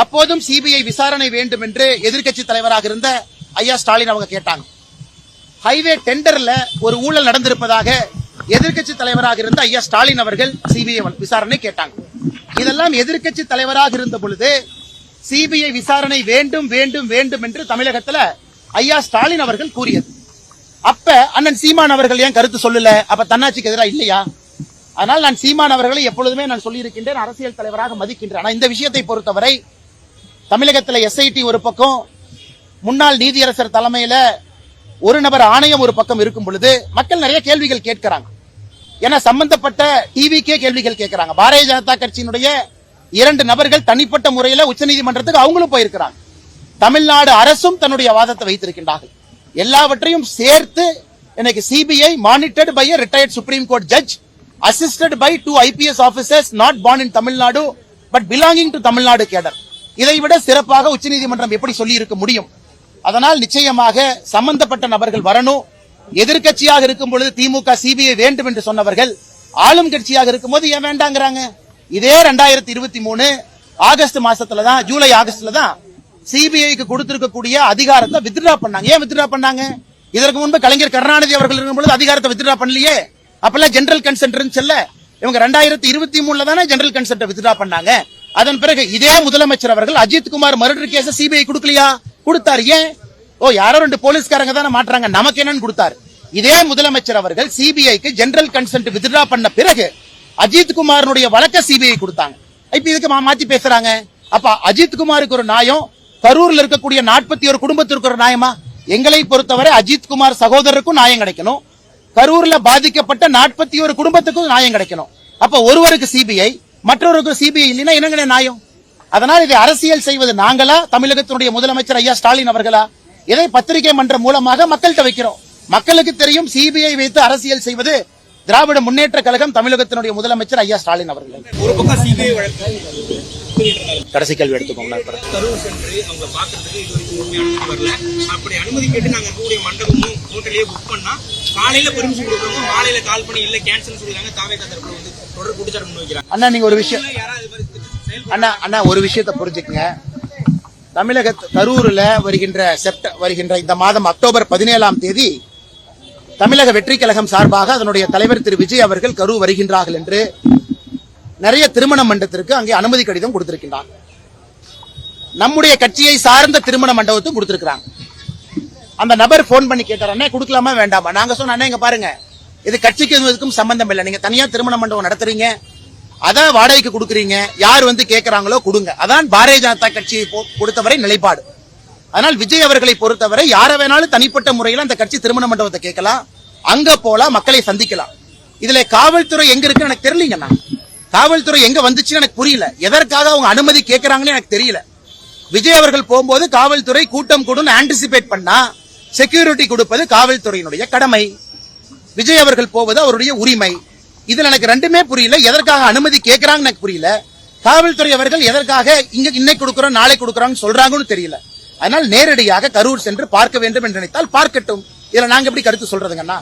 அப்போதும் சிபிஐ விசாரணை வேண்டும் என்று எதிர்கட்சி தலைவராக இருந்த ஐயா ஸ்டாலின் அவங்க கேட்டாங்க. ஹைவே டெண்டர்ல ஒரு ஊழல் நடந்திருப்பதாக எதிர்கட்சி தலைவராக இருந்த ஐயா ஸ்டாலின் அவர்கள் சிபிஐ விசாரணை கேட்டாங்க. இதெல்லாம் எதிர்கட்சி தலைவராக இருந்த பொழுது சிபிஐ விசாரணை வேண்டும் வேண்டும் வேண்டும் என்று தமிழகத்துல ஐயா ஸ்டாலின் அவர்கள் கூறியது. அப்ப அண்ணன் சீமான் அவர்கள் ஏன் கருத்து சொல்லல? அப்ப தன்னாட்சிக்கு எதிராக இல்லையா? அதனால் நான் சீமான் அவர்களை எப்பொழுதுமே நான் சொல்லியிருக்கின்றேன் அரசியல் தலைவராக மதிக்கின்றேன். ஆனா இந்த விஷயத்தை பொறுத்தவரை தமிழகத்தில் எஸ்ஐடி ஒரு பக்கம் முன்னாள் நீதியரசர் தலைமையில ஒரு நபர் ஆணையம் ஒரு பக்கம் இருக்கும் பொழுது மக்கள் நிறைய கேள்விகள் கேட்கிறாங்க. ஏன்னா சம்பந்தப்பட்ட டிவிக்கே கேள்விகள் கேட்கிறாங்க. பாரதிய ஜனதா கட்சியினுடைய இரண்டு நபர்கள் தனிப்பட்ட முறையில் உச்சநீதிமன்றத்துக்கு அவங்களும் போயிருக்கிறாங்க. தமிழ்நாடு அரசும் தன்னுடைய வாதத்தை வைத்திருக்கின்றார்கள். எல்லாவற்றையும் சேர்த்து எனக்கு CBI monitored by retired supreme court judge assisted by two IPS officers not born in Tamil Nadu but belonging to Tamil Nadu cadre இதை விட சிறப்பாக உச்சநீதிமன்றம் எப்படி சொல்லி இருக்க முடியும்? அதனால் நிச்சயமாக சம்பந்தப்பட்ட நபர்கள் வரணும். எதிர்க்கட்சியாக இருக்கும் பொழுது திமுக சிபிஐ வேண்டும் என்று சொன்னவர்கள் ஆளும் கட்சியாக இருக்கும்போது ஏன் வேண்டாங்கிறாங்க? இதே ரெண்டாயிரத்தி இருபத்தி மூணு ஆகஸ்ட் மாசத்துல தான் ஜூலை ஆகஸ்ட்ல தான் சிபிஐக்கு கொடுத்திருக்கக்கூடிய அதிகாரத்தை வித்ட்ரா பண்ணாங்க. ஏன் வித்ட்ரா பண்ணாங்க? இதற்கு முன்பு கலைஞர் கருணாநிதி அவர்கள் இருக்கும் பொழுது அதிகாரத்தை வித்ட்ரா பண்ணலையே. அப்பெல்லாம் ஜெனரல் கன்சென்ட் இருந்துச்சுல்ல. இவங்க ரெண்டாயிரத்தி இருபத்தி மூணுல தானே ஜெனரல் கன்சென்ட் வித்ட்ரா பண்ணாங்க. அதன் பிறகு இதே முதலமைச்சர் அவர்கள் Ajith Kumar murder case CBI கொடுக்கலையா? கொடுத்தார். ஏன்? ஓ யாரோ ரெண்டு போலீஸ்காரங்க தானே மாட்டுறாங்க. நமக்கு என்னன்னு கொடுத்தாரு. இதே முதலமைச்சர் அவர்கள் சிபிஐக்கு ஜெனரல் கன்சென்ட் வித்ட்ரா பண்ண பிறகு அஜித் குமாரனுடைய வழக்க சிபிஐ கொடுத்தாங்க. இப்ப இதுக்கு மாத்தி பேசுறாங்க. அப்ப அஜித் குமாருக்கு ஒரு நியாயம் கரூர்ல இருக்கக்கூடிய நாற்பத்தி ஒரு குடும்பத்திற்கு ஒரு நியாயமா? எங்களை பொறுத்தவரை அஜித் குமார் சகோதரருக்கும் நியாயம் கிடைக்கணும். கரூர்ல பாதிக்கப்பட்ட நாற்பத்தி ஒரு குடும்பத்துக்கும் நியாயம் கிடைக்கணும். அப்ப ஒருவருக்கு சிபிஐ மற்றொருக்கு சிபிஐ இல்லைன்னா என்னங்க நியாயம்? அதனால் இதை அரசியல் செய்வது நாங்களா? தமிழகத்தினுடைய முதலமைச்சர் ஐயா ஸ்டாலின் அவர்களா? இதை பத்திரிகை மன்றம் மூலமாக மக்கள்கிட்ட வைக்கிறோம். மக்களுக்கு தெரியும் சிபிஐ வைத்து அரசியல் செய்வது திராவிட முன்னேற்ற கழகம் தமிழகத்தினுடைய முதலமைச்சர் ஐயா ஸ்டாலின் அவர்கள். ஒரு பக்கம் சிபிஐ வழக்கு. கடைசி கேள்வி எடுத்துக்கோங்க. கரூர் சென்று அவங்க பாக்குறதுக்கு இது வரைக்கும் உண்மை அனுமதி வரல. அப்படி அனுமதி கேட்டு நாங்க மண்டபமும் ஹோட்டலையே புக் பண்ணா காலையில பெர்மிஷன் கொடுக்குறவங்க மாலையில கால் பண்ணி இல்ல கேன்சல் சொல்லிடுறாங்க. தாவே தரப்புல வந்து அண்ணா நீங்க ஒரு விஷயம் அண்ணா அண்ணா ஒரு விஷயத்தை புரிஞ்சுக்குங்க. தமிழக கரூர்ல வருகின்ற செப்ட வருகின்ற இந்த மாதம் அக்டோபர் பதினேழாம் தேதி தமிழக வெற்றி கழகம் சார்பாக அதனுடைய தலைவர் திரு விஜய் அவர்கள் கரூர் வருகின்றார்கள் என்று நிறைய திருமண மண்டபத்திற்கு அங்கே அனுமதி கடிதம் கொடுத்திருக்கின்றார். நம்முடைய கட்சியை சார்ந்த திருமண மண்டபத்தும் கொடுத்திருக்கிறாங்க. அந்த நபர் போன் பண்ணி கேட்டார் அண்ணே கொடுக்கலாமா வேண்டாமா? நாங்க சொன்ன அண்ணே இங்க பாருங்க. இது கட்சிக்கு இதுக்கும் சம்பந்தம் இல்லை. நீங்க தனியா திருமண மண்டபம் நடத்துறீங்க. அதான் வாடகைக்கு கொடுக்குறீங்க. யார் வந்து கேட்கறாங்களோ கொடுங்க. அதான் பாரதிய ஜனதா கட்சியை பொறுத்தவரை நிலைப்பாடு. அதனால் விஜய் அவர்களை பொறுத்தவரை யாரை வேணாலும் தனிப்பட்ட முறையில் அந்த கட்சி திருமண மண்டபத்தை கேட்கலாம். அங்க போலாம் மக்களை சந்திக்கலாம். இதுல காவல்துறை எங்க இருக்குன்னு எனக்கு தெரியலீங்கண்ணா காவல்துறை எங்க வந்துச்சுன்னு எனக்கு புரியல. எதற்காக அவங்க அனுமதி கேட்கறாங்கன்னு எனக்கு தெரியல. விஜய் அவர்கள் போகும்போது காவல்துறை கூட்டம் கூடும் ஆன்டிசிபேட் பண்ணா செக்யூரிட்டி கொடுப்பது காவல்துறையினுடைய கடமை. விஜய் அவர்கள் போவது அவருடைய உரிமை. இதுல எனக்கு ரெண்டுமே புரியல. எதற்காக அனுமதி கேட்கறாங்கன்னு எனக்கு புரியல. காவல்துறை அவர்கள் எதற்காக இங்க இன்னைக்கு கொடுக்குறோம் நாளை கொடுக்கறோம்னு சொல்றாங்கன்னு தெரியல. அதனால் நேரடியாக கரூர் சென்று பார்க்க வேண்டும் என்று நினைத்தால் பார்க்கட்டும். இதுல நாங்க எப்படி கருத்து சொல்றதுங்கண்ணா?